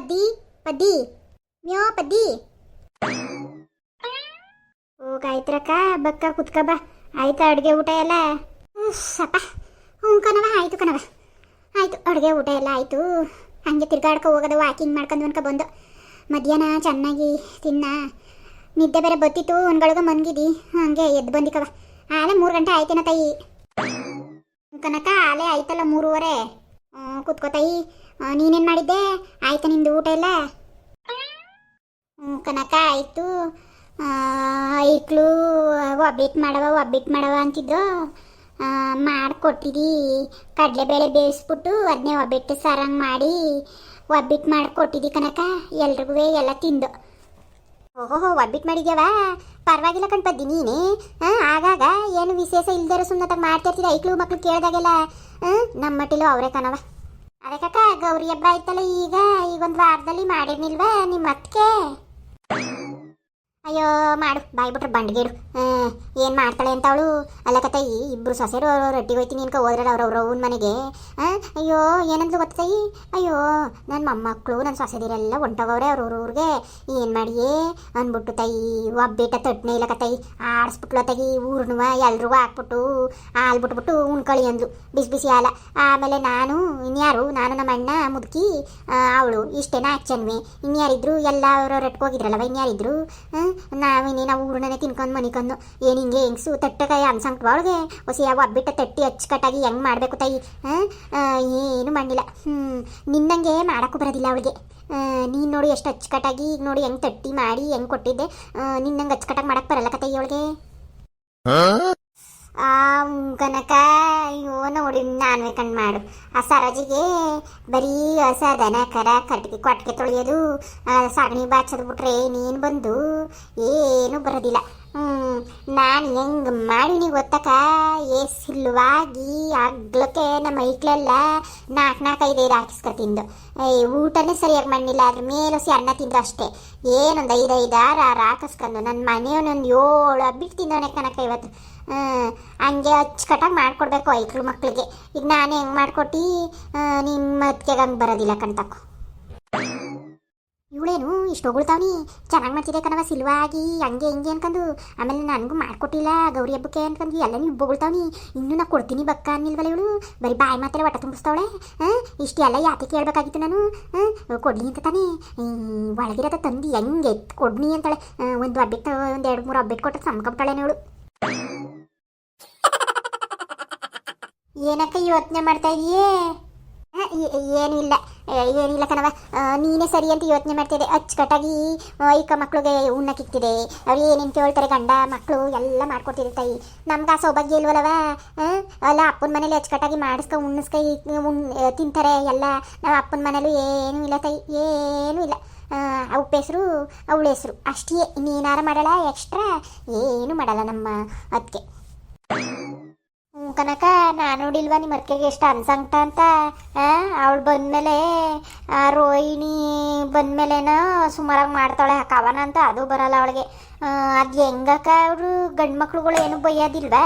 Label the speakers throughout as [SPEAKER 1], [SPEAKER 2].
[SPEAKER 1] ಪದ್ದಿ ಪದ್ದಿ. ಮ್ಯೋ ಪದಿ ಓ ಗಾಯತ್ರಕ್ಕ ಬಕ್ಕ ಕುತ್ಕ ಬಾ. ಆಯ್ತಾ ಅಡುಗೆ ಊಟ ಎಲ್ಲ. ಸಪ್ಪ ಹ್ಞೂ ಕಣವ ಆಯ್ತು ಕಣವ ಆಯ್ತು, ಅಡುಗೆ ಊಟ ಎಲ್ಲ ಆಯ್ತು. ಹಂಗೆ ತಿರ್ಗಾಡ್ಕೊ ಹೋಗೋದು ವಾಕಿಂಗ್ ಮಾಡ್ಕೊಂಡು ಅನ್ಕೊ ಬಂದು. ಮಧ್ಯಾಹ್ನ ಚೆನ್ನಾಗಿ ತಿನ್ನ. ನಿದ್ದೆ ಬೇರೆ ಬತ್ತಿತ್ತು ಒಂದ್ಗಳಿಗೆ ಮನ್ಗಿದಿ ಹಂಗೆ ಎದ್ದು ಬಂದಿಕವ ಆಲೆ ಮೂರು ಗಂಟೆ ಆಯ್ತೇನ ತಾಯಿ. ಕನಕ ಆಲೆ ಆಯ್ತಲ್ಲ ಮೂರುವರೆ. ಕುತ್ಕೋ ತಾಯಿ. ನೀನೇನ್ ಮಾಡಿದ್ದೆ? ಆಯ್ತಾ ನಿಂದು ಊಟ ಎಲ್ಲ? ಕನಕ, ಆಯ್ತು. ಐಕ್ಳು ಒಬ್ಬಿಟ್ಟು ಮಾಡವ ಒಬ್ಬಿಟ್ಟು ಮಾಡವ ಅಂತಿದ್ದು ಮಾಡಿಕೊಟ್ಟಿದ್ದಿ ಕಡಲೆಬೇಳೆ ಬೇಯಿಸ್ಬಿಟ್ಟು ಅದನ್ನೇ ಒಬ್ಬಿಟ್ಟು ಸಾರಂಗೆ ಮಾಡಿ ಒಬ್ಬಿಟ್ಟು ಮಾಡಿಕೊಟ್ಟಿದ್ದಿ ಕನಕ. ಎಲ್ರಿಗೂ ಎಲ್ಲ ತಿಂದು. ಓಹೋ ಒಬ್ಬಿಟ್ಟು ಮಾಡಿದ್ಯಾವಾ? ಪರವಾಗಿಲ್ಲ ಕಣ್ಪದ್ದಿ ನೀನೇ? ಆಗಾಗ ಏನು ವಿಶೇಷ ಇಲ್ದಿರೋ ಸುಮ್ಮನೆ ಮಾಡ್ತಿರ್ತೀರ ಐಕ್ಳು ಮಕ್ಳು ಕೇಳಿದಾಗೆಲ್ಲ ನಮ್ಮ ಮಟ್ಟಿಲು ಅವರೇ ಕಣವ ಅದಕ್ಕಕ್ಕ ಗೌರಿ ಹಬ್ಬ ಆಯ್ತಲ್ಲ ಈಗ ಈಗ ಒಂದು ವಾರದಲ್ಲಿ ಮಾಡಿರ್ನಿಲ್ವಾ ನಿಮ್ಮ ಅತ್ತಿಗೆ ಅಯ್ಯೋ, ಮಾಡು ಬಾಯ್ ಬಿಟ್ರೆ ಬಂಡ್ಗೇಡು ಏನು ಮಾಡ್ತಾಳೆ ಅಂತ ಅವಳು ಅಲ್ಲಕತ್ತಾಯಿ ಇಬ್ಬರು ಸೊಸೆರು ರೊಟ್ಟಿ ಹೋಯ್ತೀನಿ ಅನ್ಕೊ, ಹೋದ್ರಲ್ಲ ಅವ್ರವ್ರ ಅವ್ನ ಮನೆಗೆ. ಅಯ್ಯೋ ಏನಂದ್ರು ಗೊತ್ತಾಯಿ ಅಯ್ಯೋ ನನ್ನ ಮೊಮ್ಮಕ್ಕಳು ನನ್ನ ಸೊಸೆದಿರೆಲ್ಲ ಹೊಂಟೋಗವ್ರೆ ಅವ್ರ ಊರಿಗೆ. ಏನು ಮಾಡಿಯೇ? ಅಂದ್ಬಿಟ್ಟು ತಾಯಿ ಒಬ್ಬೇಟ ತಟ್ಟನೇ ಇಲ್ಲ ಕತ್ತಾಯಿ ಆಡಿಸ್ಬಿಟ್ಲು ತಾಯಿ, ಊರ್ನುವ, ಎಲ್ರಿಗೂ ಹಾಕ್ಬಿಟ್ಟು ಹಾಲು ಬಿಟ್ಬಿಟ್ಟು ಉಣ್ಕಳಿ ಅಂದ್ಲು. ಬಿಸಿ ಬಿಸಿ ಹಾಲ. ಆಮೇಲೆ ನಾನು, ಇನ್ಯಾರು, ನಾನು ನಮ್ಮ ಅಣ್ಣ, ಮುದುಕಿ ಅವಳು, ಇಷ್ಟೇನ ಅಚ್ಚನ್ವಿ ಇನ್ಯಾರಿದ್ರು, ಎಲ್ಲ ಅವ್ರವ್ರ ಹೋಗಿದ್ರಲ್ಲವ ಇನ್ಯಾರಿದ್ರು? ನಾವಿನ್ನೇ ನಾವು ಊರನ್ನೇ ತಿನ್ಕೊಂಡು ಮನಿಕೊಂಡು, ಏನು ಹಿಂಗೆ ಹೆಂಗ್ಸು ತಟ್ಟಕಾಯಿ ಅನ್ಸಂಕ್ ಒಳಗೆ ಹೊಸಿ ಯಾವ ಒಬ್ಬಿಟ್ಟ ತಟ್ಟಿ ಅಚ್ಚುಕಟ್ಟಾಗಿ ಹೆಂಗ್ ಮಾಡಬೇಕು ತಾಯಿ ಏನು ಮಾಡಿಲ್ಲ ಹ್ಞೂ ನಿನ್ನಂಗೆ ಮಾಡೋಕ್ಕೂ ಬರೋದಿಲ್ಲ ಅವಳಿಗೆ. ನೀನು ನೋಡಿ ಎಷ್ಟು ಅಚ್ಚುಕಟ್ಟಾಗಿ, ಈಗ ನೋಡಿ ಹೆಂಗ್ ತಟ್ಟಿ ಮಾಡಿ, ಹೆಂಗ್ ಕೊಟ್ಟಿದ್ದೆ. ನಿನ್ನಂಗೆ ಅಚ್ಚುಕಟ್ಟಾಗಿ ಮಾಡಕ್ಕೆ ಬರಲ್ಲ ಕತೆ ಅವಳಿಗೆ. ಆ ಕನಕ ಅಯ್ಯೋ ನೋಡಿ ನಾನು ಕಣ್ ಮಾಡು. ಆ ಸರೋಜಿಗೆ ಬರೀ ಹೊಸ ದನ, ಕರ, ಕಟ್ಟಿಗೆ ಕೊಟ್ಟಿಗೆ ತೊಳೆಯೋದು ಸಗಣಿ ಬಾಚೋದು ಬಿಟ್ರೆ ನೀನು ಬಂದು? ಏನು ಬರೋದಿಲ್ಲ. ಹ್ಞೂ ನಾನು ಹೆಂಗೆ ಮಾಡಿನಿ ಗೊತ್ತಕ ಏ ಸಿಲ್ವಾಗಿ ಆಗ್ಲಕ್ಕೆ ನಮ್ಮ ಐಕ್ಳೆಲ್ಲ ನಾಲ್ಕು ನಾಲ್ಕು ಐದು ಹಾಕಿಸ್ಕೊ ತಿಂದು. ಏ, ಊಟನೇ ಸರಿಯಾಗಿ ಮಾಡಿಲ್ಲ ಅದ್ರ ಮೇಲೆ ಸಿ ಅನ್ನ ತಿಂದ್ರು ಅಷ್ಟೇ. ಏನೊಂದು ಐದು ಐದು ಆರು ಆರು ಹಾಕಿಸ್ಕೊಂಡು ನನ್ನ ಮನೆಯವನೊಂದು ಏಳು ಬಿಟ್ಟು ತಿಂದವನೇ ಕನಕ ಇವತ್ತು. ಹಂಗೆ ಅಚ್ಚುಕಟ್ಟಾಗಿ ಮಾಡ್ಕೊಡ್ಬೇಕು ಐಕ್ಳು ಮಕ್ಕಳಿಗೆ ಈಗ ನಾನು ಹೆಂಗೆ ಮಾಡ್ಕೊಟ್ಟಿ ನಿಮ್ಮ ಅದಕ್ಕೆ ಹಂಗೆ ಬರೋದಿಲ್ಲ ಕಣ್ತಕ್ಕು ಇವಳೇನು, ಇಷ್ಟು ಹೊಗಳ್ತಾವ್ನಿ. ಚೆನ್ನಾಗಿ ಮಾಡ್ತಿದೆ ಕಣವ ಸಿಲ್ವಾಗಿ, ಹಂಗೆ ಹಿಂಗೆ ಅನ್ಕೊಂಡು ಆಮೇಲೆ ನನಗೂ ಮಾಡ್ಕೊಟ್ಟಿಲ್ಲ, ಗೌರಿ ಹಬ್ಬಕ್ಕೆ ಅನ್ಕೊಂಡು ಎಲ್ಲ ನೀವು ಬೊಗಳ್ತಾವ್ನಿ. ಇನ್ನೂ ನಾ ಕೊಡ್ತೀನಿ ಬಕ್ಕ ಅನ್ನಿಲ್ವಲ್ಲ ಇವಳು. ಬರೀ ಬಾಯಿ ಮಾತ್ರ ಒಟ್ಟ ತುಂಬಿಸ್ತಾವಳೆ. ಇಷ್ಟು ಎಲ್ಲ ಯಾಕೆ ಕೇಳಬೇಕಾಗಿತ್ತು ನಾನು. ಕೊಡ್ಲಿ ಅಂತ ತಾನೇ. ಒಳಗಿರೋದ ತಂದು ಹೆಂಗೆ ಕೊಡ್ನಿ ಅಂತಾಳೆ. ಒಂದು ಹಬ್ಬಿಟ್ಟು ಒಂದು ಎರಡು ಮೂರು ಅಬ್ಬೆಟ್ಟು ಕೊಟ್ಟರೆ ಸಂಬ್ಕೊಂಬಿಟ್ಟಾಳೆ ಇವಳು. ಏನಕ್ಕ ಯೋಚನೆ ಮಾಡ್ತಾ ಇದೀಯೇ? ಏನಿಲ್ಲ ಏನಿಲ್ಲ ಕಣವ ನೀನೇ ಸರಿ ಅಂತ ಯೋಚನೆ ಮಾಡ್ತಿದ್ದೆ ಅಚ್ಚುಕಟ್ಟಾಗಿ ಈಗ ಮಕ್ಳಿಗೆ ಉಣ್ಣಕ್ಕಿಕ್ತಿದೆ ಅವ್ರು ಏನೇನು ಕೇಳ್ತಾರೆ ಗಂಡ ಮಕ್ಕಳು ಎಲ್ಲ ಮಾಡ್ಕೊಡ್ತಿದ್ದೆ ತಾಯಿ. ನಮ್ಗೆ ಆ ಸೌಭಾಗ್ಯ ಇಲ್ವಲ್ಲವ ಅಲ್ಲ, ಅಪ್ಪನ ಮನೇಲಿ ಅಚ್ಚುಕಟ್ಟಾಗಿ ಮಾಡಿಸ್ಕೊ, ಉಣ್ಣಿಸ್ಕೊ ಉಣ್ ತಿಂತಾರೆ ಎಲ್ಲ. ನಾವು ಅಪ್ಪನ ಮನೇಲೂ ಏನೂ ಇಲ್ಲ ತಾಯಿ. ಏನೂ ಇಲ್ಲ. ಉಪ್ಪು ಹೆಸರು ಅವಳ ಹೆಸರು ಅಷ್ಟೇ ನೀನಾರ ಮಾಡಲ್ಲ, ಎಕ್ಸ್ಟ್ರಾ ಏನು ಮಾಡಲ್ಲ ನಮ್ಮ ಅದಕ್ಕೆ ಕನಕ ನಾನು ನೋಡಿಲ್ವಾ ನಿಮ್ಮ ಅರ್ಕೆಗೆ ಎಷ್ಟು ಅನ್ಸಂಗ್ಟ ಅಂತ? ಅವಳು ಬಂದಮೇಲೆ ರೋಹಿಣಿ ಬಂದಮೇಲೆನ ಸುಮಾರಾಗಿ ಮಾಡ್ತಾಳೆ ಹಾಕವನ ಕವನ ಅಂತ ಅದು ಬರಲ್ಲ ಅವಳಿಗೆ. ಅದು ಹೆಂಗಕ್ಕ ಅವರು ಗಂಡು ಮಕ್ಳುಗಳು ಏನು ಬೈಯೋದಿಲ್ವಾ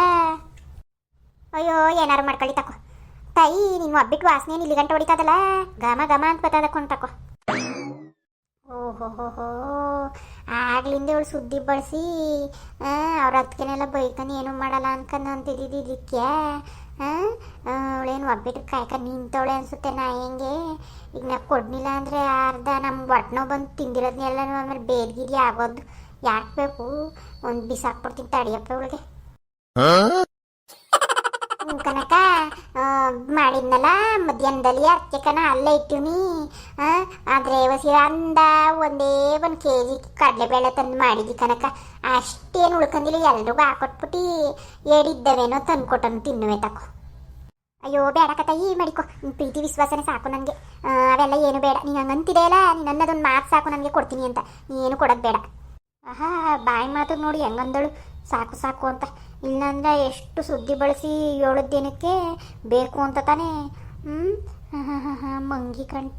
[SPEAKER 1] ಅಯ್ಯೋ, ಏನಾರು ಮಾಡ್ಕೊಳ್ಳಿ ತಕೋ. ತಾಯಿ ನಿಮ್ಮ ಒಬ್ಬಿಟ್ಟು ವಾಸನೆ ಇಲ್ಲಿ ಗಂಟೆ ಹೊಡಿತದಲ್ಲ? ಘಮ ಘಮ ಅಂತ ಬತ್ತದಕ್ಕೊಂಡು ತಕೋ. ಓಹೋ ಹೋ ಹೋ ಆಗ್ಲಿಂದ ಅವಳು ಸುದ್ದಿ ಬಳಸಿ ಅವ್ರ ಅದಕ್ಕೆನೆಲ್ಲ ಬೈತಾನೆ, ಏನು ಮಾಡಲ್ಲ ಅನ್ಕೊಂಡು ಅಂತಿದ್ದಿದ್ದಕ್ಕೆ ಅವಳೇನು ಒಬ್ಬಿಟ್ಟು ಕಾಯ್ಕ ನಿಂತವಳೆ ಅನ್ಸುತ್ತೆ ನಾ ಹೆಂಗೆ. ಈಗ ನಾ ಕೊಡ್ನಿಲ್ಲ ಅಂದರೆ ಅರ್ಧ ನಮ್ಮ ಒಟ್ನೋ ಬಂದು ತಿಂದಿರೋದನ್ನೆಲ್ಲ ಆಮೇಲೆ ಬೇರ್ಗಿರಿ ಆಗೋದು. ಯಾಕೆ ಬೇಕು? ಒಂದು ಬಿಸಾಕ್ಬಿಡ್ತೀನಿ ತಡಿಯಪ್ಪ ಅವಳಿಗೆ ಹ್ಞೂ ಕನಕ ಆ, ಮಾಡಿದ್ನಲ್ಲ ಮಧ್ಯಾಹ್ನದಲ್ಲಿ ಅರ್ಕೆ ಕನ ಅಲ್ಲೇ ಇಟ್ಟಿವ್ನಿ ಆದರೆ ವಸಿ ಅಂದ ಒಂದೇ ಒಂದು ಕೆ ಜಿ ಕಡಲೆಬೇಳೆ ತಂದು ಮಾಡಿದ್ವಿ ಕನಕ. ಅಷ್ಟೇನು ಉಳ್ಕೊಂಡಿಲ್ಲ ಎಲ್ರಿಗೂ ಹಾಕೊಟ್ಬಿಟ್ಟು ಏಡಿದ್ದವೇನೋ ತಂದು ಕೊಟ್ಟನು ತಿನ್ನುವೆ ತಕೋ. ಅಯ್ಯೋ, ಬೇಡ ಕತಾಯಿ ಮಾಡಿಕೊ. ಮಡಿಕೊ ಪ್ರೀತಿ, ವಿಶ್ವಾಸನೆ ಸಾಕು ನನಗೆ ಅವೆಲ್ಲ ಏನು ಬೇಡ. ನೀನು ಹಂಗಂತಿದೆಯಲ್ಲ ನೀನು ಅನ್ನೋದೊಂದು ಮಾತು ಸಾಕು ನನಗೆ ಕೊಡ್ತೀನಿ ಅಂತ. ಏನು ಕೊಡೋದು ಬೇಡ. ಆಹಾ, ಬಾಯಿ ಮಾತು ನೋಡಿ ಹೆಂಗಂದಳು ಸಾಕು ಸಾಕು ಅಂತ. ಇಲ್ಲಾಂದ್ರೆ ಎಷ್ಟು ಸುದ್ದಿ ಬಳಸಿ ಏಳು ದಿನಕ್ಕೆ ಬೇಕು ಅಂತ ತಾನೇ. ಹ್ಞೂ ಮಂಗಿ ಕಣ್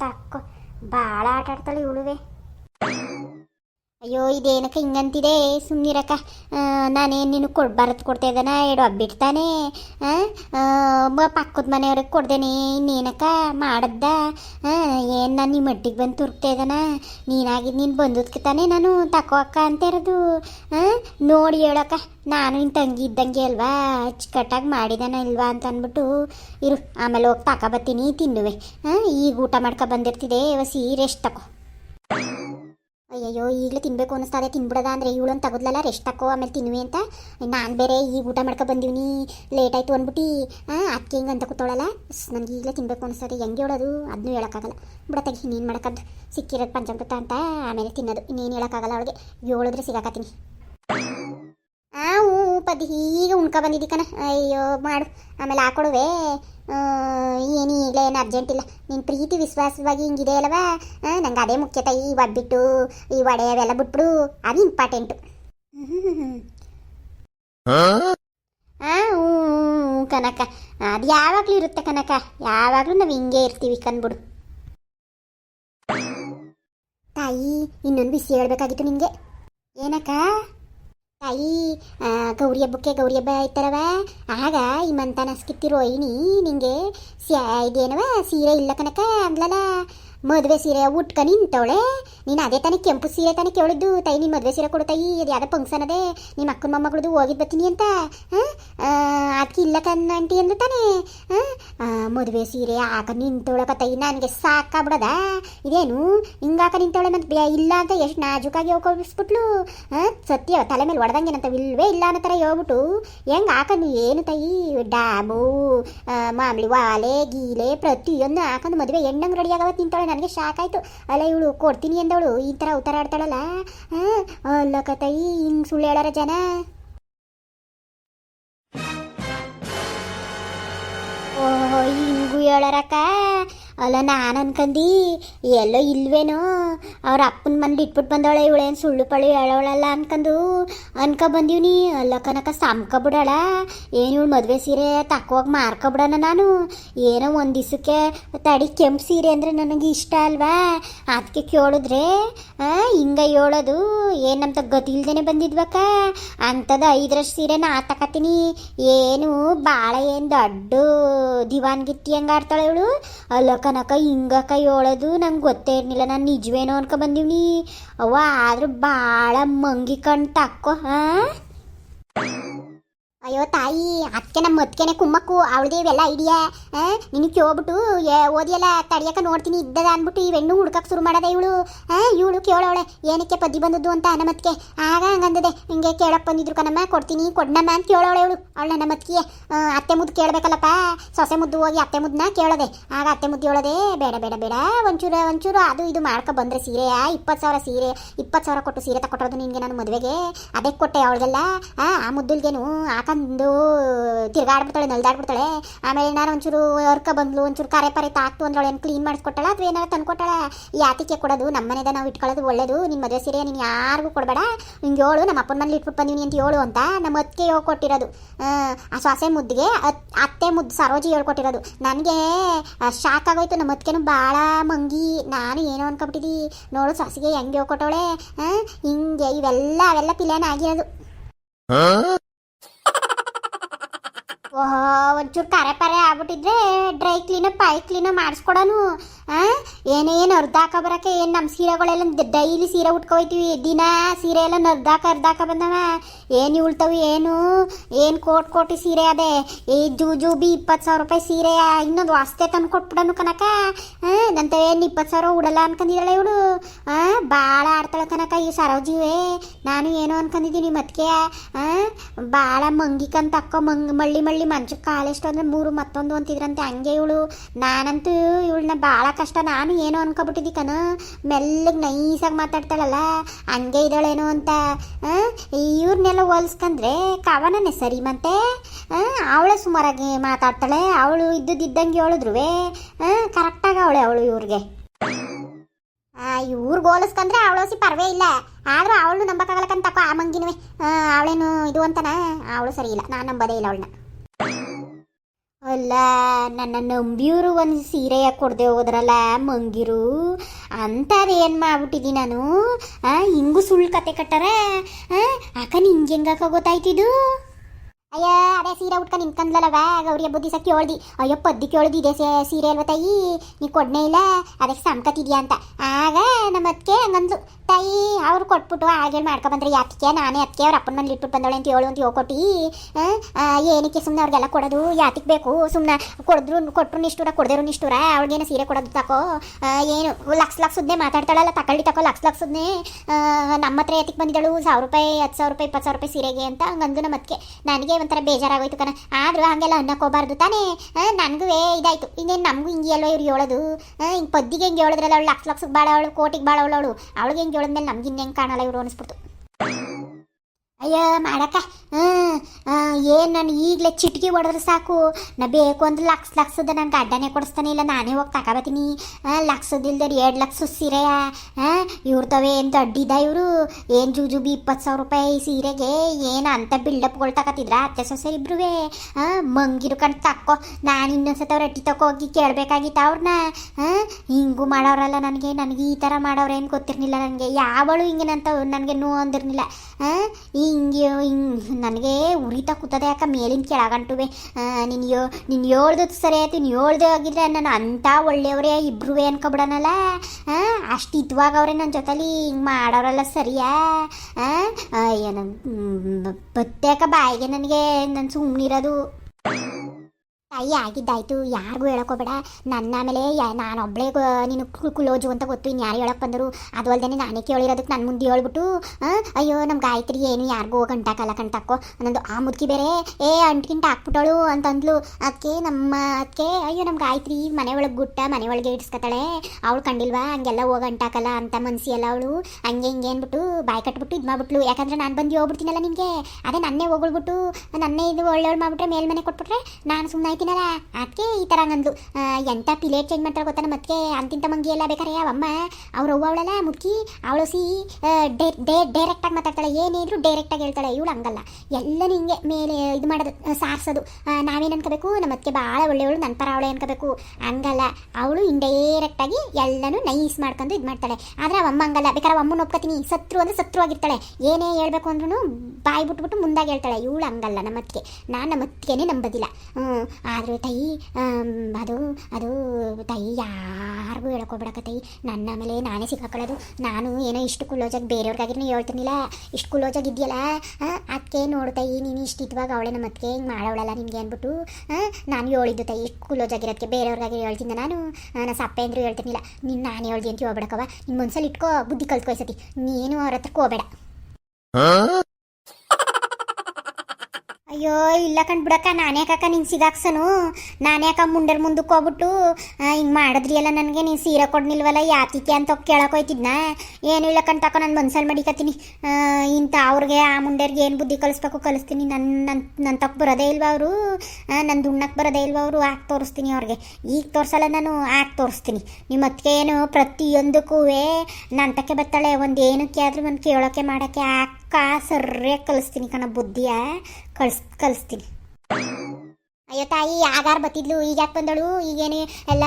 [SPEAKER 1] ಭಾಳ ಆಟ ಆಡ್ತಾಳೆ ಇವಳುವೆ ಅಯ್ಯೋ, ಇದೇನಕ್ಕ ಹಿಂಗಂತಿದೆ? ಸುಮ್ಮನಿರಕ್ಕ ನಾನೇನು ನಿನಗೆ ಕೊಡ್ಬಾರದು ಕೊಡ್ತಾ ಇದ್ದಾನ? ಎರಡು ಹಬ್ಬಿಡ್ತಾನೆ ಪಕ್ಕದ ಮನೆಯವ್ರಿಗೆ ಕೊಡ್ದೇನೆ. ಇನ್ನೇನಕ್ಕ ಮಾಡದ್ದ? ಏನು ನಾನು ನಿಮ್ಮ ಮಟ್ಟಿಗೆ ಬಂದು ತುರ್ಕ್ತಾ ಇದ್ದಾನ? ನೀನಾಗಿದ್ದು ನೀನು ಬಂದದ್ಕೆ ತಾನೇ ನಾನು ತಕೋ ಅಕ್ಕ ಅಂತ ಇರೋದು. ನೋಡಿ ಹೇಳಕ್ಕ, ನಾನು ನಿನ್ನ ತಂಗಿ ಇದ್ದಂಗೆ ಅಲ್ವಾ? ಅಚ್ಚುಕಟ್ಟಾಗಿ ಮಾಡಿದಾನ ಇಲ್ವಾ ಅಂತ ಅಂದ್ಬಿಟ್ಟು, ಇರು, ಆಮೇಲೆ ಹೋಗಿ ತಗೊಬತ್ತೀನಿ ತಿನ್ನುವೆ. ಹಾಂ ಈಗ ಊಟ ಮಾಡ್ಕೊ ಬಂದಿರ್ತಿದೆ ಸೀರೆ ಎಷ್ಟು ತಗೋ ಅಯ್ಯಯ್ಯೋ, ಈಗಲೇ ತಿನ್ಬೇಕು ಅನ್ನಿಸ್ತದೆ ತಿನ್ಬಿಡದ ಅಂದರೆ ಇವಳನ್ನು ತೆಗೆದ್ಲಲ್ಲ ರೆಸ್ಟ್ ಹಾಕೋ ಆಮೇಲೆ ತಿನ್ನುವೆ ಅಂತ. ನಾನು ಬೇರೆ ಈಗ ಊಟ ಮಾಡ್ಕೊ ಬಂದೀವಿ ಲೇಟ್ ಆಯಿತು ಅಂದ್ಬಿಟ್ಟು ಹಾಂ ಅದಕ್ಕೆ ಹಿಂಗೆ ಅಂತ ಕೂತೋಳಲ್ಲ ನನಗೆ ಈಗಲೇ ತಿನ್ಬೇಕು ಅನ್ನಿಸ್ತದೆ ಹೆಂಗೆ ಹೇಳೋದು? ಅದನ್ನೂ ಹೇಳೋಕ್ಕಾಗಲ್ಲ. ಬಿಡತ್ತಾಗಿ ಇನ್ನೇನು ಮಾಡೋಕ್ಕದ್ದು ಸಿಕ್ಕಿರೋದು ಪಂಚಾಮೃತ ಅಂತ ಆಮೇಲೆ ತಿನ್ನೋದು. ಇನ್ನೇನು ಹೇಳೋಕ್ಕಾಗಲ್ಲ ಅವಳಿಗೆ. ಹೇಳಿದ್ರೆ ಸಿಗಾಕತ್ತೀನಿ. ಹಾಂ ಹ್ಞೂ ಪದ್ದಿ ಈಗ ಉಣ್ಕೊ ಬಂದಿದ್ದೀಕನ ಅಯ್ಯೋ, ಮಾಡು. ಆಮೇಲೆ ಹಾಕೊಡುವೆ. ಏನು ಈಗಲೇ ಏನು ಅರ್ಜೆಂಟ್ ಇಲ್ಲ. ನಿನ್ನ ಪ್ರೀತಿ ವಿಶ್ವಾಸವಾಗಿ ಹಿಂಗಿದೆ ಅಲ್ವಾ? ನಂಗೆ ಅದೇ ಮುಖ್ಯ ತಾಯಿ ಈ ಒಬ್ಬಿಟ್ಟು ಈ ವಡೆ ಅವೆಲ್ಲ ಬಿಟ್ಬಿಡು. ಅದು ಇಂಪಾರ್ಟೆಂಟ್ ಹಾಂ? ಕನಕ. ಅದು ಯಾವಾಗಲೂ ಇರುತ್ತೆ ಕನಕ. ಯಾವಾಗಲೂ ನಾವು ಹಿಂಗೆ ಇರ್ತೀವಿ ಕನ್ಬಿಡು ತಾಯಿ ಇನ್ನೊಂದು ಬಿಸಿ ಹೇಳ್ಬೇಕಾಗಿತ್ತು ನಿಮಗೆ ಏನಕ್ಕ? ತಾಯಿ ಗೌರಿ ಹಬ್ಬಕ್ಕೆ ಗೌರಿ ಹಬ್ಬ ಆಗ ಈ ಮಂತನ ಸ್ಕಿತ್ತಿರೋ ಐನಿ ನಿಂಗೆ? ಸ್ಯಾ ಇದೇನವ? ಸೀರೆ ಇಲ್ಲ ಕನಕ ಅಂದ್ಲಲ್ಲ ಮದುವೆ ಸೀರೆ ಉಟ್ಕ ನಿಂತವಳೆ. ನೀನು ಅದೇ ತಾನೇ ಕೆಂಪು ಸೀರೆ ತಾನೇ ಕೇಳಿದ್ದು. ತೈ, ನೀನು ಮದುವೆ ಸೀರೆ ಕೊಡು ತಾಯಿ. ಅದು ಯಾವ್ದೋ ಫಂಕ್ಷನ್ ಅದೇ. ನಿಮ್ಮ ಅಕ್ಕನ ಮೊಮ್ಮಗಳದು ಹೋಗಿದ್ದು ಬರ್ತೀನಿ ಅಂತ. ಅದಕ್ಕೆ ಇಲ್ಲ ಕಣ್ಣ ಆಂಟಿ ಅಂದು ತಾನೇ. ಮದುವೆ ಸೀರೆ ಆಕ ನಿಂತವಳಕ ತೈ ನನಗೆ ಸಾಕಾಗ್ಬಿಡದ? ಇದೇನು? ಹಿಂಗಾಕ ನಿಂತವಳೆ ಮತ್ತೆ ಇಲ್ಲ ಅಂತ ಎಷ್ಟು ನಾಜುಕಾಗಿ ಹೋಗ್ಬಿಸ್ಬಿಟ್ಲು ಹಾಂ? ಸತ್ಯ, ತಲೆ ಮೇಲೆ ಹೊಡೆದಂಗೆ ಇಲ್ವೇ ಇಲ್ಲ ಅನ್ನೋ ಥರ ಹೇಳ್ಬಿಟ್ಟು. ಹೆಂಗೆ ಹಾಕೊಂಡು ಏನು ತಾಯಿ? ಡ್ಯಾಮು ಮಾಮೂಲಿ ವಾಲೆ, ಗೀಲೆ ಪ್ರತಿಯೊಂದು ಹಾಕೊಂಡು ಮದುವೆ ಹೆಣ್ಣಂಗೆ ರೆಡಿ ಆಗವತ್ತು ನಿಂತವಳೆ. ನನಗೆ ಶಾಕ್ ಆಯಿತು. ಅಲ್ಲ ಇವಳು ಕೊಡ್ತೀನಿ ಎಂದವಳು ಈ ಥರ ಉತ್ತರ ಆಡ್ತಾಳಲ್ಲ ಹಾಂ ಅಲ್ಲಕ್ಕ ತಾಯಿ ಹಿಂಗೆ ಸುಳ್ಳು ಹೇಳಾರ ಜನ? ಓಹೋ, ಹಿಂಗೂ ಹೇಳರಕ್ಕ. ಅಲ್ಲ, ನಾನು ಅನ್ಕಂದು ಎಲ್ಲೋ ಇಲ್ವೇನೋ? ಅವ್ರ ಅಪ್ಪನ ಮನೇಲಿ ಇಟ್ಬಿಟ್ಟು ಬಂದವಳೆ, ಇವಳೇನು ಸುಳ್ಳು ಪಳ್ಳು ಹೇಳೋಳಲ್ಲ ಅನ್ಕಂದು. ಅನ್ಕೊ ಬಂದೀವ್ನಿ ಅಲ್ಲ ಕನಕ ಸಾಮ್ಕೊಬಿಡಾಳ. ಏನು ಇವಳು ಮದುವೆ ಸೀರೆ ತಕ್ಕೋಗಿ ಮಾರ್ಕೊಬಿಡೋಣ ನಾನು. ಏನೋ ಒಂದು ದಿವಸಕ್ಕೆ ತಡಿ ಕೆಂಪು ಸೀರೆ ಅಂದರೆ ನನಗೆ ಇಷ್ಟ ಅಲ್ವಾ? ಅದಕ್ಕೆ ಕೇಳಿದ್ರೆ ಹಿಂಗೆ ಹೇಳೋದು. ಏನು ನಮ್ಮ ಗತಿ ಇಲ್ದೇ ಬಂದಿದ್ವಕ್ಕ? ಅಂಥದ್ದು ಐದರಷ್ಟು ಸೀರೆ ನಾ ತಕತೀನಿ. ಏನು ಭಾಳ ಏನು ದೊಡ್ಡ ದಿವಾನ್ಗಿತ್ತಿ ಹಂಗೆ ಆಡ್ತಾಳೆ ಇವಳು. ಅಲ್ಲ ಕನಕ ಹಿಂಗಕ್ಕ ಹೇಳೋದು ನಂಗೆ ಗೊತ್ತೇ ಇರಲಿಲ್ಲ ನಾನು ನಿಜವೇನೋ ಅನ್ಕೊ ಬಂದೀವ್ನಿ ಅವ್ವ, ಆದ್ರೂ ಭಾಳ ಮಂಗಿ ಕಣ್ ತಕ್ಕೋ, ಹಾಂ? ಅಯ್ಯೋ ತಾಯಿ ಅದಕ್ಕೆ ನಮ್ಮ ಮತ್ಕೆನೆ ಕುಮ್ಮಕ್ಕು, ಅವಳದೇ ಇವೆಲ್ಲ ಐಡಿಯಾ ನಿನಗೆ ಕೇಳ್ಬಿಟ್ಟು ಓದಿಯಲ್ಲ ಓದಿಯೆಲ್ಲ, ತಡಿಯಕ ನೋಡ್ತೀನಿ, ಇದ್ದದ ಅಂದ್ಬಿಟ್ಟು ಈ ಹೆಣ್ಣು ಹುಡ್ಕಕ್ಕೆ ಶುರು ಮಾಡದೆ ಇವಳು. ಇವಳು ಕೇಳೋಳೆ, ಏನಕ್ಕೆ ಪದ್ದಿ ಬಂದದ್ದು ಅಂತ ನಮ್ಮತ್ಕೆ ಆಗ ಹಂಗಂದದೆ, ಹಿಂಗೆ ಕೇಳಕ್ಕೆ ಬಂದಿದ್ರು ಕಣಮ್ಮ, ಕೊಡ್ತೀನಿ, ಕೊಡ್ನಮ್ಮ ಅಂತ ಕೇಳೋಳೆ ಇವಳು, ಅವಳು ನನ್ನ ಮತ್ಕಿಗೆ ಅತ್ತೆ ಮುದ್ದು ಕೇಳಬೇಕಲ್ಲಪ್ಪ, ಸೊಸೆ ಮುದ್ದು ಹೋಗಿ ಅತ್ತೆ ಮುದ್ದನ್ನ ಕೇಳೋದೆ. ಆಗ ಅತ್ತೆ ಮುದ್ದು ಹೇಳೋದೆ, ಬೇಡ ಬೇಡ ಬೇಡ, ಒಂಚೂರು ಒಂಚೂರು, ಅದು ಇದು ಮಾಡ್ಕೊ ಬಂದರೆ ಸೀರೆಯ ಇಪ್ಪತ್ತು ಸಾವಿರ ಸೀರೆ, ಇಪ್ಪತ್ತು ಸಾವಿರ ಕೊಟ್ಟು ಸೀರೆ ತಗೊಟ್ಟೋದು ನಿನಗೆ ನಾನು ಮದುವೆಗೆ. ಅದಕ್ಕೆ ಕೊಟ್ಟೆ ಅವಳಿಗೆಲ್ಲ, ಆ ಮುದ್ದುಲ್ಗೇನು ಹಾಕಂದು ತಿರ್ಗಾಡ್ಬಿಡ್ತಾಳೆ ನಲ್ದಾಡ್ಬಿಡ್ತಾಳೆ. ಆಮೇಲೆ ನಾನು ಒಂಚೂರು ಹೊರ್ಕ ಬಂದ್ಲು ಒಂಚೂರು ಕರೆ ಪರೆ ತಾಕ್ತು ಅಂದ್ರೆ ಏನು ಕ್ಲೀನ್ ಮಾಡಿಸ್ಕೊಟ್ಟಾಳ ಅಥವಾ ಏನಾರು ತಂದ್ಕೊಟ್ಟಾಳ. ಈ ಆತಿಕೆ ಕೊಡೋದು ನಮ್ಮ ಮನೆದ ನಾವು ಇಟ್ಕೊಳ್ಳೋದು ಒಳ್ಳೇದು ನಿಮ್ಮ ಮದುವೆ ಸೀರೆ ನೀನು ಯಾರಿಗೂ ಕೊಡಬೇಡ. ನಿಂಗೆ ಹೇಳು ನಮ್ಮ ಅಪ್ಪನ ಮನೇಲಿ ಇಟ್ಬಿಟ್ಟು ಬಂದಿನಿ ಅಂತ ಹೇಳು ಅಂತ ನಮ್ಮ ಅತ್ತಿಗೆ ಹೇಳ್ಕೊಟ್ಟಿರೋದು. ಆ, ಆ ಸೊಸೆ ಮುದ್ದಿಗೆ ಅತ್ತೆ ಮುದ್ದು ಸರೋಜಿ ಹೇಳ್ಕೊಟ್ಟಿರೋದು. ನನಗೆ ಶಾಕ್ ಆಗೋಯ್ತು ನಮ್ಮ ಅತ್ತಿಗೆನು ಭಾಳ ಮಂಗಿ. ನಾನು ಏನೋ ಅನ್ಕೊಬಿಟ್ಟಿದ್ದಿ ನೋಡು ಸೊಸೆಗೆ ಹೆಂಗೆ ಹೇಳ್ಕೊಟ್ಟವಳೆ. ಹಿಂಗೆ ಇವೆಲ್ಲ ಅವೆಲ್ಲ ಪಿಲೇನ ಆಗಿರೋದು. ಓಹೋ, ಒಂಚೂರು ಕರೆ ಪರೆ ಆಗ್ಬಿಟ್ಟಿದ್ರೆ ಡ್ರೈ ಕ್ಲೀನ ಪೈ ಕ್ಲೀನ ಮಾಡಿಸ್ಕೊಡೋನು ಏನೇನು ಅರ್ಧಾಕ ಬರೋಕೆ ಏನು ನಮ್ಮ ಸೀರೆಗಳೆಲ್ಲ ಡೈಲಿ ಸೀರೆ ಉಟ್ಕೊಯ್ತೀವಿ, ದಿನ ಸೀರೆ ಎಲ್ಲ ನರ್ದಾಕ ಅರ್ಧಾಕ ಬಂದವ. ಏನು ಉಳ್ತವೆ ಏನು? ಏನು ಕೋಟ್ ಕೋಟಿ ಸೀರೆ ಅದೇ? ಈ ಜೂ ಬಿ ಇಪ್ಪತ್ತು ಸಾವಿರ ರೂಪಾಯಿ ಸೀರೆ ಇನ್ನೊಂದು ವಾಸ್ತೆ ತಂದು ಕೊಟ್ಬಿಡೋನು ಕನಕ. ನಂತ ಏನು ಇಪ್ಪತ್ತು ಸಾವಿರ ಉಡಲ್ಲ ಅನ್ಕೊಂಡಿದ್ದಾಳೆ ಇವಳು? ಭಾಳ ಆಡ್ತಾಳೆ ಕನಕ ಈ ಸರೋಜಿವೆ. ನಾನು ಏನೋ ಅನ್ಕೊಂಡಿದ್ದೀನಿ ಮತ್ಕೆ ಭಾಳ ಮಂಗಿಕಂತ ಅಕ್ಕ ಮಂಗ್ ಮಳ್ಳಿ ಮಳ್ಳಿ ಮಂಚಕ್ಕೆ ಕಾಲೆಷ್ಟು ಅಂದ್ರೆ ಮೂರು ಮತ್ತೊಂದು ಅಂತಿದ್ರಂತೆ. ಹಂಗೆ ಇವಳು, ನಾನಂತೂ ಇವಳನ್ನ ಭಾಳ ಕಷ್ಟ. ನಾನು ಏನೋ ಅನ್ಕೊಬಿಟ್ಟಿದ್ದಿ ಕಣ. ಮೆಲ್ಲಗೆ ನೈಸಾಗಿ ಮಾತಾಡ್ತಾಳಲ್ಲ. ಹಂಗೆ ಇದ್ದಾಳೇನೋ ಅಂತ. ಇವ್ರನ್ನೆಲ್ಲ ಹೋಲಿಸ್ಕೊಂಡ್ರೆ ಕವನನೇ ಸರಿ ಮತ್ತೆ? ಅವಳೇ ಸುಮಾರಾಗಿ ಮಾತಾಡ್ತಾಳೆ. ಅವಳು ಇದ್ದಿದ್ದಂಗೆ ಹೇಳಿದ್ರು ಕರೆಕ್ಟಾಗಿ ಅವಳೆ ಅವಳು ಇವ್ರಿಗೆ. ಇವ್ರಿಗೆ ಹೋಲಿಸ್ಕೊಂಡ್ರೆ ಅವಳು ಪರ್ವೇ ಇಲ್ಲ. ಆದ್ರೂ ಅವಳು ನಂಬಕ್ಕಾಗಲ್ಲಕ್ಕಂತ ತಕೋ. ಆ ಮಂಗಿನವೇ. ಅವಳೇನು ಇದು ಅಂತನ? ಅವಳು ಸರಿ ಇಲ್ಲ. ನಾನು ನಂಬದೇ ಇಲ್ಲ ಅವಳನ್ನ. ಅಲ್ಲ ನನ್ನ ನಂಬಿಯವರು ಒಂದು ಸೀರೆ ಕೊಡದೆ ಹೋದ್ರಲ್ಲ, ಮಂಗಿರು? ಏನು ಮಾಡ್ಬಿಟ್ಟಿದಿ ನಾನು? ಹಿಂಗೂ ಸುಳ್ಳು ಕತೆ ಕಟ್ಟಾರ? ಅಕ್ಕ ನಿಂಗೆ ಹೆಂಗಾಕ ಗೊತ್ತಾಯ್ತಿದು? ಅಯ್ಯ, ಅದೇ ಸೀರೆ ಉಟ್ಕೊಂಡು ನಿಂತ್ಕೊಂಡ್ಲಲ್ಲವ ಗೌರಿಯ ಬುದ್ಧಿ ಸಕ್ಕಿ ಕೇಳ್ದಿ ಅಯ್ಯೋ ಪದ್ದಿ ಕೇಳ್ದಿ ಇದೆ ಸೀರೆ ಅಲ್ವ ತಾಯಿ? ನೀ ಕೊಡ್ನೇ ಇಲ್ಲ, ಅದಕ್ಕೆ ಸಂಕತಿದ್ಯಾ ಅಂತ. ಆಗ ನಮ್ಮ ಅದಕ್ಕೆ ಹಂಗಂದ್ಲು, ತಾಯಿ, ಅವ್ರು ಕೊಟ್ಬಿಟ್ಟು ಹಾಗೆ ಮಾಡ್ಕೊ ಬಂದ್ರೆ. ಯಾತಿಕೆ ನಾನೇ ಅದಕ್ಕೆ ಅವ್ರ ಅಪ್ಪನ ಮನೇಲಿ ಇಟ್ಬಿಟ್ಟು ಬಂದಳೆ ಅಂತ ಹೇಳು ಅಂತ ಹೇಳ್ಕೊಟ್ಟು ಏನಕ್ಕೆ ಸುಮ್ಮನೆ ಅವ್ರಿಗೆಲ್ಲ ಕೊಡೋದು? ಯಾತಿಗೆ ಬೇಕು? ಸುಮ್ಮನೆ ಕೊಡಿದ್ರು ಕೊಟ್ಟರು ನಿಷ್ಠೂರ, ಕೊಡದಿರು ನಿಷ್ಠೂರ ಅವ್ಳಿಗೇನು ಸೀರೆ ಕೊಡೋದು ತಕೋ? ಏನು, ಲಕ್ಷ ಲಕ್ಷ ಸುದ್ನೆ ಮಾತಾಡ್ತಾಳಲ್ಲ, ತಕೊಳ್ಳಿ ತಕೋ, ಲಕ್ಷ ಲಕ್ಷ ಸುದ್ನೆ. ನಮ್ಮ ಹತ್ರ ಯಾತಿಗೆ ಬಂದಿದ್ದಳು, ಸಾವಿರ ರೂಪಾಯಿ, ಹತ್ತು ಸಾವಿರ ರೂಪಾಯಿ, ಇಪ್ಪತ್ತು ಸಾವಿರ ರೂಪಾಯಿ ಸೀರೆಗೆ ಅಂತ ಹಂಗಂದು ನಮ್ಮ ಅದಕ್ಕೆ ನನಗೆ ಒಂಥರ ಬೇಜಾರಾಗೋಯ್ತು ಕಣ. ಆದರೂ ಹಾಗೆಲ್ಲ ಅನ್ನಕ್ಕೋಬಾರ್ದು ತಾನೇ. ನನಗೂ ಇದಾಯ್ತು. ಇನ್ನೇನು ನಮಗೂ ಹಿಂಗೆ ಅಲ್ವ ಇವ್ರು ಹೇಳೋದು? ಹಿಂಗೆ ಪದ್ದಿಗೆ ಹೆಂಗೆ ಹೇಳಿದ್ರಲ್ಲ ಅವಳು ಲಕ್ಷ ಲಕ್ಷಕ್ಕೆ ಬಾಳ ಅವಳು, ಕೋಟಿಗೆ ಬಾಳ ಅವಳು ಅವಳಿಗೆ ಹೆಂಗೆ ಹೇಳಿದ್ಮೇಲೆ ನಮ್ಗೆ ಇನ್ನೇನು ಕಾಣಲ್ಲ ಇವರು ಅನಿಸ್ಬಿಡ್ತು ಅಯ್ಯೋ, ಮಾಡಕ್ಕ. ಏನು ನಾನು ಈಗಲೇ ಚಿಟ್ಕಿ ಹೊಡೆದ್ರೆ ಸಾಕು. ನಾ ಬೇಕು ಅಂದ್ರೆ ಲಕ್ಷ ಲಕ್ಷದ ನನಗೆ ಅಡ್ಡನೇ ಕೊಡಿಸ್ತಾನೆ ಇಲ್ಲ, ನಾನೇ ಹೋಗಿ ತಗೋಬತ್ತೀನಿ. ಲಕ್ಷದಿಲ್ದರಿ ಎರಡು ಲಕ್ಷ ಸೀರೆಯ? ಇವ್ರದವೆ ಏನು ದೊಡ್ಡಿದ ಇವರು? ಏನು ಜೂಜುಬಿ ಇಪ್ಪತ್ತು ಸಾವಿರ ರೂಪಾಯಿ ಸೀರೆಗೆ? ಏನು ಅಂತ ಬಿಲ್ಡಪ್ಗಳು ತಗೋತಿದ್ರ ಅತ್ತೆ ಸೊಸೆ ಇಬ್ರು ಮಂಗಿರು ಕಣ್ ತಕ್ಕೋ. ನಾನು ಇನ್ನೊಂದ್ಸತಿ ಅವ್ರ ಅಟ್ಟಿ ತಕೋಗಿ ಕೇಳಬೇಕಾಗಿತ್ತು ಅವ್ರನ್ನ ಹಿಂಗೂ ಮಾಡೋರಲ್ಲ ನನಗೆ. ನನಗೆ ಈ ಥರ ಮಾಡೋರು ಏನು ಗೊತ್ತಿರಲಿಲ್ಲ ನನಗೆ. ಯಾವಳು ಹಿಂಗೇನಂತ ನನಗೆ ನೋ ಅಂದಿರ್ಲಿಲ್ಲ ಹಿಂಗೆ ಹಿಂಗೆ ನನಗೆ ಉರಿತಾ ಕೂತದೆ ಯಾಕೆ ಮೇಲಿನ ಕೆಳಗಂಟುವೆ? ನೀನು ಯೋ, ನೀನು ಹೇಳ್ದದ್ದು ಸರಿ ಆಯ್ತು, ನೀನು ಹೇಳ್ದೆ ಆಗಿದ್ರೆ ನಾನು ಅಂಥ ಒಳ್ಳೆಯವರೇ ಇಬ್ರು ಹಾಂ ಅಷ್ಟು ಇದ್ವಾಗ ಅವರೇ ನನ್ನ ಜೊತೆಲಿ, ಹಿಂಗೆ ಮಾಡೋರಲ್ಲ ಸರಿಯಾ? ಏನು ಬತ್ತಾಕ ಬಾಯಿಗೆ ನನಗೆ, ನಾನು ಸುಮ್ಮನಿರೋದು ತಾಯಿ ಆಗಿದ್ದಾಯ್ತು, ಯಾರಿಗೂ ಹೇಳಕೋಬೇಡ ನನ್ನ ಆಮೇಲೆ ನಾನು ಒಬ್ಬಳೇ ನೀನು ಕುಲೋಜು ಅಂತ ಗೊತ್ತು ಇನ್ನು ಯಾರು ಹೇಳಕ್ ಬಂದರು? ಅದು ಅಲ್ಲದೆ ನಾನೇ ಕೇಳಿರೋದಕ್ಕೆ ನನ್ನ ಮುಂದೆ ಹೇಳ್ಬಿಟ್ಟು ಅಯ್ಯೋ ನಮ್ಮ ಗಾಯತ್ರಿ ಏನು ಯಾರಿಗೂ ಗಂಟಾಕಲ್ಲ ಕಂಟಾಕೋ ನನ್ನದು ಆ ಮುದುಕಿ ಬೇರೆ, ಏ ಅಂಟ್ಕಿಂಟ ಹಾಕ್ಬಿಟ್ಟಳು ಅಂತಂದ್ಲು. ಅದಕ್ಕೆ ನಮ್ಮ ಅದಕ್ಕೆ ಅಯ್ಯೋ ನಮ್ಮ ಗಾಯತ್ರಿ ಮನೆ ಒಳಗೆ ಗುಟ್ಟ, ಮನೆ ಒಳಗೆ ಇಡ್ಸ್ಕೊತಾಳೆ. ಅವಳು ಕಂಡಿಲ್ವಾ, ಹಂಗೆಲ್ಲ ಹೋಗಿ ಅಂಟಾಕಲ್ಲ ಅಂತ ಮನ್ಸಿ ಎಲ್ಲ ಅವಳು. ಹಂಗೆ ಹಿಂಗೆ ಅಂದ್ಬಿಟ್ಟು ಬಾಯ್ ಕಟ್ಬಿಟ್ಟು ಇದು ಮಾಡ್ಬಿಟ್ಲು. ಯಾಕಂದ್ರೆ ನಾನು ಬಂದು ಹೋಗ್ಬಿಡ್ತೀನಲ್ಲ ನಿಮಗೆ ಅದೇ ನನ್ನೇ ಹೋಗ್ಬಿಟ್ಟು ನನ್ನೇ ಇದು ಒಳ್ಳೆಯವ್ಳು ಮಾಡ್ಬಿಟ್ರೆ ಮೇಲ್ಮನೆ ಕೊಟ್ಬಿಟ್ರೆ ನಾನು ಸುಮ್ಮನೆ ಆಯ್ತೀನಲ್ಲ ಅದಕ್ಕೆ ಈ ಥರ ನಂದು ಎಂಥ ಪಿಲೇಟ್ ಚೇಂಜ್ ಮಾಡ್ತಾರೆ ಗೊತ್ತಾ? ಮತ್ತೆ ಅಂತಿಂತ ಮಂಗಿ ಎಲ್ಲ ಬೇಕಾರೆ ಅವಮ್ಮ ಅವ್ರ ಅವ್ವ ಅವಳಲ್ಲ, ಮುದುಕಿ, ಅವಳು ಸಿ ಡೇ ಡೇ ಡೈರೆಕ್ಟಾಗಿ ಮಾತಾಡ್ತಾಳೆ. ಏನಿದ್ರು ಡೈರೆಕ್ಟಾಗಿ ಹೇಳ್ತಾಳೆ. ಇವಳು ಹಂಗಲ್ಲ. ಎಲ್ಲ ಹಿಂಗೆ ಮೇಲೆ ಇದು ಮಾಡೋದು ಸಾರಿಸೋದು. ನಾವೇನು ಅನ್ಕೋಬೇಕು? ನಮ್ಮ ಅದಕ್ಕೆ ಭಾಳ ಒಳ್ಳೆಯವಳು ನನ್ನ ಪರ ಅವಳೆ ಅನ್ಕೋಬೇಕು. ಹಂಗಲ್ಲ. ಅವಳು ಇಂಡೈರೆಕ್ಟಾಗಿ ಎಲ್ಲನೂ ನೈಸ್ ಮಾಡ್ಕೊಂಡು ಇದು ಮಾಡ್ತಾಳೆ. ಆದರೆ ಅವಮ್ಮ ಹಂಗಲ್ಲ. ಬೇಕಾದ್ರೆ ಅಮ್ಮನ ಒಪ್ಕೋತೀನಿ. ಸತ್ರು ಅಂದರೆ ಸತ್ರು ಆಗಿರ್ತಾಳೆ. ಏನೇ ಹೇಳ್ಬೇಕು ಅಂದ್ರೂ ಬಾಯಿ ಬಿಟ್ಬಿಟ್ಟು ಮುಂದಾಗಿ ಹೇಳ್ತಾಳೆ. ಇವಳು ಹಂಗಲ್ಲ ನಮ್ಮ ಅತ್ತಿಗೆ ನಾನು ನಮ್ಮ ಅತ್ತಿಗೆನೇ ನಂಬೋದಿಲ್ಲ. ಹ್ಞೂ ಆದರೂ ಆಮ್, ಅದು ಅದು ತಾಯಿ ಯಾರಿಗೂ ಹೇಳ್ಕೊಬಿಡಕ ತಾಯಿ ನನ್ನ ಮೇಲೆ ನಾನೇ ಸಿಕ್ಕಾಕೊಳ್ಳೋದು. ನಾನು ಏನೋ ಇಷ್ಟು ಕುಲೋಜಾಗಿ ಬೇರೆಯವ್ರಿಗಾಗಿನೂ ಹೇಳ್ತೀನಿಲ್ಲ ಇಷ್ಟು ಕುಲೋಜಾಗಿ ಇದೆಯಲ್ಲ? ಅದಕ್ಕೆ ನೋಡು ತಾಯಿ ನೀನು ಇಷ್ಟು ಇದ್ವಾಗ ಅವಳೆ ನಮ್ಮ ಅದಕ್ಕೆ ಹಿಂಗೆ ಮಾಡೋಳಲ್ಲ ನಿಮಗೆ ಅಂದ್ಬಿಟ್ಟು ನಾನು ಹೇಳಿದ್ದು ತೈ ಇಷ್ಟು ಕುಲೋಜಾಗಿರೋದಕ್ಕೆ ಬೇರೆಯವ್ರಿಗಾಗಿ ಹೇಳ್ತೀನಿ ನಾನು. ನಾನು ಸಪ್ಪೆ ಅಂದ್ರೂ ಹೇಳ್ತೀನಿಲ್ಲ ನೀನು ನಾನು ಹೇಳ್ದಿ ಅಂತ ಹೇಳ್ಬಿಡಕವ ನಿನ್ನ ಮನ್ಸಲ್ಲಿ ಇಟ್ಕೋ ಬುದ್ಧಿ ಕಲ್ತ್ಕೊಯ್ಸತಿ ನೀನು ಅವ್ರ ಹತ್ರಕ್ಕೆ ಹೋಗಬೇಡ ಅಯ್ಯೋ, ಇಲ್ಲ ಕಂಡ್ಬಿಡಕ್ಕ ನಾನೇ ಯಾಕಕ್ಕ ನಿಂಗೆ ಸಿಗಾಕ್ಸನು? ನಾನೇ ಯಾಕ ಮುಂಡರ್ ಮುಂದಕ್ಕೆ ಹೋಗ್ಬಿಟ್ಟು ಹಿಂಗೆ ಮಾಡಿದ್ರಿ ಎಲ್ಲ ನನಗೆ, ನೀನು ಸೀರೆ ಕೊಡ್ನಿಲ್ವಲ್ಲ ಯಾತಿಕೆ ಅಂತ ಕೇಳಕ್ ಹೋಯ್ತಿದ್ನ? ಏನು ಇಲ್ಲ ಕಣ್ತಕ್ಕ ನಾನು ಮನ್ಸಲ್ಲಿ ಮಡಿಕತ್ತೀನಿ. ಇಂಥ ಅವ್ರಿಗೆ, ಆ ಮುಂಡರ್ಗೆ ಏನು ಬುದ್ಧಿ ಕಲಿಸ್ಬೇಕು ಕಲಿಸ್ತೀನಿ. ನನ್ನ ನನ್ನ ನನ್ನ ತಕ್ಕ ಬರೋದೇ ಇಲ್ವಾ ಅವರು? ನನ್ನ ದುಣ್ಣಕ್ಕೆ ಬರೋದೇ ಇಲ್ವಾ ಅವರು? ಆಗ ತೋರಿಸ್ತೀನಿ ಅವ್ರಿಗೆ. ಈಗ ತೋರಿಸಲ್ಲ ನಾನು ಆಗ ತೋರಿಸ್ತೀನಿ. ನಿಮ್ಮ ಅತ್ತಿಗೆ ಏನು ಪ್ರತಿಯೊಂದಕ್ಕೂ ನನ್ನ ತಕ್ಕೆ ಬತ್ತಾಳೆ. ಒಂದು ಏನಕ್ಕೆ ಆದರೂ ನಾನು ಕೇಳೋಕೆ ಮಾಡೋಕ್ಕೆ ಅಕ್ಕ ಸರ್ರೆ ಕಲಿಸ್ತೀನಿ ಕಣ ಬುದ್ಧಿಯ. ಕಳ್ಸ್ ಕಲಿಸ್ತೀನಿ ಅಯ್ಯೋ ತಾಯಿ, ಆಗಾರ ಬತ್ತಿದ್ಲು, ಈಗ ಯಾಕೆ ಬಂದಳು? ಈಗೇನೆ ಎಲ್ಲ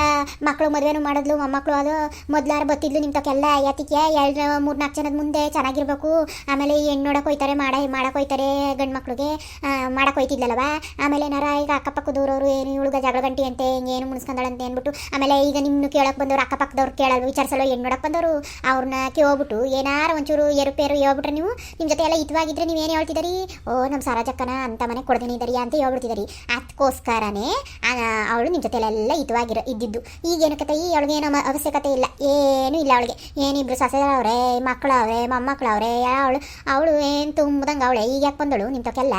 [SPEAKER 1] ಮಕ್ಕಳು ಮದುವೆನೂ ಮಾಡಿದ್ಲು ಮೊಮ್ಮಕ್ಕಳು ಅದು. ಮೊದ್ಲಾರು ಬತ್ತಿದ್ಲು ನಿಮ್ಮ ತಕ್ಕೆಲ್ಲ ಯಾತಿಕೆ ಎರಡು ಮೂರು ನಾಲ್ಕು ಜನದ ಮುಂದೆ ಚೆನ್ನಾಗಿರ್ಬೇಕು. ಆಮೇಲೆ ಹೆಣ್ಣು ನೋಡಕ್ಕೆ ಹೋಯ್ತಾರೆ, ಮಾಡ ಮಾಡಕ್ಕೆ ಹೋಯ್ತಾರೆ ಗಂಡು ಮಕ್ಳಿಗೆ. ಮಾಡಕ್ಕೆ ಹೋಯ್ತಿದ್ಲಲ್ವ ಆಮೇಲೆ ಏನಾರ ಈಗ ಅಕ್ಕಪಕ್ಕದವ್ರವ್ರು ಏನು ಇವಳುಗ ಜಗಳ ಗಂಟಿ ಅಂತೆ ಏನು ಮುನ್ಸ್ಕೊಂಡಳಂತೆ ಅಂದ್ಬಿಟ್ಟು, ಆಮೇಲೆ ಈಗ ನಿಮ್ಮನ್ನು ಕೇಳಕ್ಕೆ ಬಂದವ್ರು, ಅಕ್ಕಪಕ್ಕದವ್ರು ಕೇಳಲ್ಲ ವಿಚಾರಿಸಲು ಹೆಣ್ಣು ನೋಡಕ್ಕೆ ಬಂದವರು? ಅವ್ರನ್ನ ಕೇಳ್ಬಿಟ್ಟು ಏನಾರು ಒಂಚೂರು ಏರುಪೇರು ಹೇಳ್ಬಿಟ್ರೆ ನೀವು ನಿಮ್ಮ ಜೊತೆ ಎಲ್ಲ ನೀವು ಏನು ಹೇಳ್ತಿದ್ದೀರಿ ಓ ನಮ್ಮ ಸಾರಾಜಕ್ಕನ ಅಂತ ಮನೆ ಕೊಡ್ತೀನಿ ಇದ್ದಾರಿ ಅಂತ ಹೇಳ್ಬಿಡ್ತಿದ್ದೀರಿ ಅದಕ್ಕೋಸ್ಕರನೇ ಅವಳು ನಿಮ್ಮ ಜೊತೆಲೆಲ್ಲ ಹಿತವಾಗಿರೋ ಇದ್ದಿದ್ದು. ಈಗೇನಕ್ಕೆ ಈ ಅವಳಿಗೆ ಏನೋ ಅವಶ್ಯಕತೆ ಇಲ್ಲ. ಏನೂ ಇಲ್ಲ ಅವಳಿಗೆ. ಏನಿಬ್ರು ಸೊಸೆದವ್ರೆ ಮಕ್ಕಳವ್ರೆ ಮೊಮ್ಮಕ್ಕಳವ್ರೆ ಅವಳು ಅವಳು ಏನು ತುಂಬದಂಗೆ ಅವಳೆ. ಈಗ ಯಾಕೆ ಬಂದಳು ನಿಮ್ಮ ತಕ್ಕೆಲ್ಲ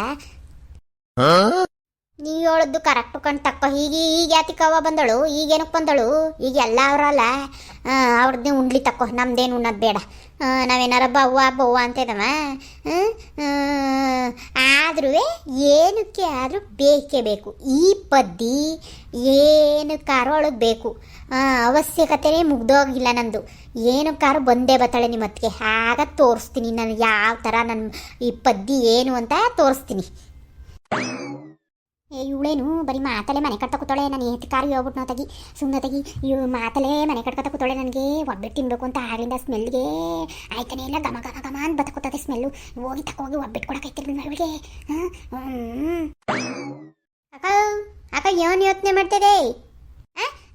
[SPEAKER 1] ನೀ ಹೇಳದ್ದು ಕರೆಕ್ಟ್ ಕಂಡು ತಕ್ಕ ಹೀಗೆ ಈಗ ಯಾತಿಕವ್ವ ಬಂದಳು? ಈಗೇನಕ್ಕೆ ಬಂದಳು? ಈಗ ಎಲ್ಲ ಅವರಲ್ಲ. ಅವ್ರದ್ದೇ ಉಂಡ್ಲಿ ತಕ್ಕೋ ನಮ್ದೇನು ಉಣ್ಣೋದು ಬೇಡ. ನಾವೇನಾರ ಬವ್ವ ಬವ್ವ ಅಂತಿದವ ಆದ್ರೂ ಏನಕ್ಕೆ ಆದರೂ ಬೇಕೇ ಬೇಕು. ಈ ಪದ್ದಿ ಏನು ಕಾರೊಳಗೆ ಬೇಕು. ಅವಶ್ಯಕತೆನೇ ಮುಗ್ದೋಗಿಲ್ಲ ನಂದು. ಏನು ಏನಕ್ಕಾರು ಬಂದೇ ಬತ್ತಾಳೆ ನಿಮ್ಮ ಅತ್ತಿಗೆ ಆಗ ತೋರಿಸ್ತೀನಿ ನಾನು ಯಾವ ಥರ ನನ್ನ ಈ ಪದ್ದಿ ಏನು ಅಂತ ತೋರಿಸ್ತೀನಿ. ಏ ಇವಳೇನು ಬರೀ ಮಾತಲ್ಲೇ ಮನೆ ಕಟ್ತಾ ಕೂತಾಳೆ ನಾನು ಏತಿ ಕಾರು ಹೋಗ್ಬಿಟ್ಟು ನೋ ತಗಿ ಸುಮ್ಮನೆ ತಗಿ ಇವ್ ಮಾತಲ್ಲೇ ಮನೆ ಕಟ್ಕೊತಾ ಕೂತಾಳೆ ನನಗೆ ಒಬ್ಬಟ್ಟು ತಿನ್ಬೇಕು ಅಂತ ಆಗ್ಲಿಂದ ಸ್ಮೆಲ್ಗೆ. ಆಯ್ತಾನೆ ಇಲ್ಲ ಗಮ ಗಮ ಗಮ ಅಂತ ಬತ್ಕೊತದೆ ಸ್ಮೆಲ್ಲು. ಹೋಗಿ ತಕೋಗಿ ಒಬ್ಬಟ್ಟು ಕೊಡಕೈತಿರ್ಲಿ ಅವಳಿಗೆ ಅಕ್ಕ ಅಕ್ಕ ಏನು ಯೋಚನೆ?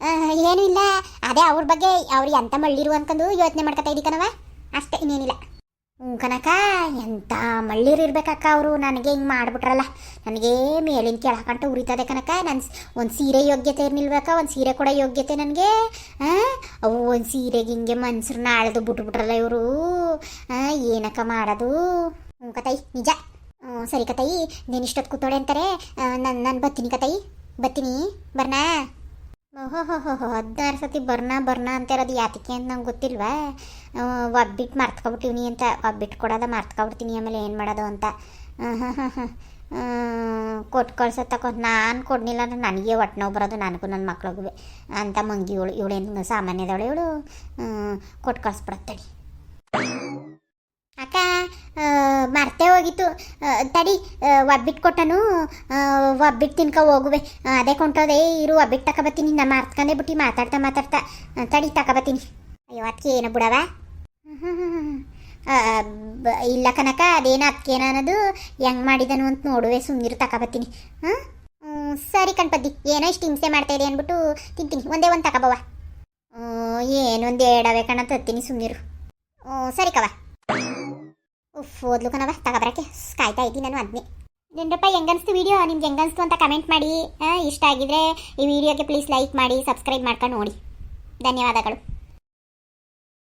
[SPEAKER 1] ಆ, ಏನೂ ಇಲ್ಲ ಅದೇ ಅವ್ರ ಬಗ್ಗೆ ಅವ್ರಿಗೆ ಎಂತ ಮಳ್ಳಿರು ಅನ್ಕೊಂಡು ಯೋಚನೆ ಮಾಡ್ಕೊತಾ ಇದ್ದೀಕನವ ಅಷ್ಟೇ ಇನ್ನೇನಿಲ್ಲ. ಕನಕ, ಎಂತ ಮಳ್ಳಿರು ಇರ್ಬೇಕಕ್ಕ ಅವರು. ನನಗೆ ಹಿಂಗೆ ಮಾಡ್ಬಿಟ್ರಲ್ಲ. ನನಗೆ ಮೇಲಿನ ಕೆಳಕಂಟ ಉರಿತದೆ ಕನಕ. ನನ್ನ ಒಂದು ಸೀರೆ ಯೋಗ್ಯತೆ ಇರ್ನಿಲ್ಬೇಕ ಒಂದು ಸೀರೆ ಕೂಡ ಯೋಗ್ಯತೆ ನನಗೆ? ಅವು ಒಂದು ಸೀರೆಗೆ ಹಿಂಗೆ ಮನ್ಸರನ್ನ ಆಳ್ದು ಬಿಟ್ಬಿಟ್ರಲ್ಲ ಇವರು. ಏನಕ್ಕ ಮಾಡೋದು? ಹ್ಞೂ ಕತಾಯಿ ನಿಜ. ಸರಿ ಕತಾಯಿ ನೀನು ಇಷ್ಟೊತ್ತು ಕೂತೋಳೆ ಅಂತಾರೆ. ನನ್ನ ನಾನು ಬರ್ತೀನಿ ಕತಾಯಿ ಬತ್ತೀನಿ. ಬರ್ನಾ? ಓಹೋ ಹದಿನಾರು ಸತಿ ಬರ್ನ ಬರ್ನ ಅಂತಿರೋದು ಯಾತಕ್ಕೆ ಅಂತ ನಂಗೆ ಗೊತ್ತಿಲ್ವಾ? ಒಬ್ಬಿಟ್ಟು ಮರ್ತ್ಕೊಬಿಟ್ಟಿವ್ನಿ ಅಂತ ಒಬ್ಬಿಟ್ಟು ಕೊಡೋದ ಮರ್ತ್ಕೊಬಿಡ್ತೀನಿ ಆಮೇಲೆ ಏನು ಮಾಡೋದು ಅಂತ. ಕೊಟ್ಟು ಕಳ್ಸೋ ತಕೊ ನಾನು ಕೊಡಲಿಲ್ಲ ಅಂದ್ರೆ ನನಗೆ ಒಟ್ಟು ನೋವು ಬರೋದು, ನನಗೂ ನನ್ನ ಮಕ್ಳಿಗೂ. ಅಂತ ಮಂಗಿ ಇವಳು, ಇವಳೇನು ಸಾಮಾನ್ಯದವಳು ಇವಳು. ಕೊಟ್ಟು ಕಳಿಸ್ಬಿಡತ್ತಡಿ ಅಕ್ಕ ಮರ್ತೇ ಹೋಗಿತ್ತು. ತಡಿ ಒಬ್ಬಿಟ್ಟು ಕೊಟ್ಟನು ಒಬ್ಬಿಟ್ಟು ತಿನ್ಕ ಹೋಗುವೆ. ಅದೇ ಕೊಂಟೋದೆ, ಇರು, ಒಬ್ಬಿಟ್ಟು ತಕೊಬತ್ತೀನಿ ನಾ ಮರ್ತ್ಕೊಂಡೆ ಬಿಟ್ಟು ಮಾತಾಡ್ತಾ ಮಾತಾಡ್ತಾ ತಡಿ ತಕೊಬತ್ತೀನಿ ಅಯ್ಯೋ ಅದಕ್ಕೆ ಏನು ಬಿಡವ? ಇಲ್ಲ ಕನಕ, ಅದೇನು ಅದಕ್ಕೇನ ಅನ್ನೋದು ಹೆಂಗೆ ಮಾಡಿದನು ಅಂತ ನೋಡುವೆ ಸುಮ್ಮನಿರು ತಕೊಬತ್ತೀನಿ ಹಾಂ ಸರಿ ಕಣ್ಪದ್ದಿ. ಏನೋ ಇಷ್ಟು ಹಿಂಸೆ ಮಾಡ್ತಾ ಇದೆ ಅಂದ್ಬಿಟ್ಟು ತಿಂತೀನಿ. ಒಂದೇ ಒಂದು ತಕೊಬವ ಏನೊಂದು ಎರಡವೇ ಕಣ ತತ್ತೀನಿ ಸುಮ್ಮನಿರು ಸರಿ ಕವ ಉಫ್ ಓದ್ಲು ಕಣವ ತಗೊಬರಕ್ಕೆ. ಕಾಯ್ತಾ ಇದ್ದೀನಿ ನಾನು ಅದನ್ನೇ ನಿಂದಪ್ಪ ಹೆಂಗನ್ಸ್ತು ವಿಡಿಯೋ ನಿಮ್ಗೆ ಹೆಂಗನ್ಸ್ತು ಅಂತ ಕಮೆಂಟ್ ಮಾಡಿ. ಇಷ್ಟ ಆಗಿದ್ರೆ ಈ ವಿಡಿಯೋಗೆ ಪ್ಲೀಸ್ ಲೈಕ್ ಮಾಡಿ ಸಬ್ಸ್ಕ್ರೈಬ್ ಮಾಡ್ಕೊಂಡು ನೋಡಿ. ಧನ್ಯವಾದಗಳು.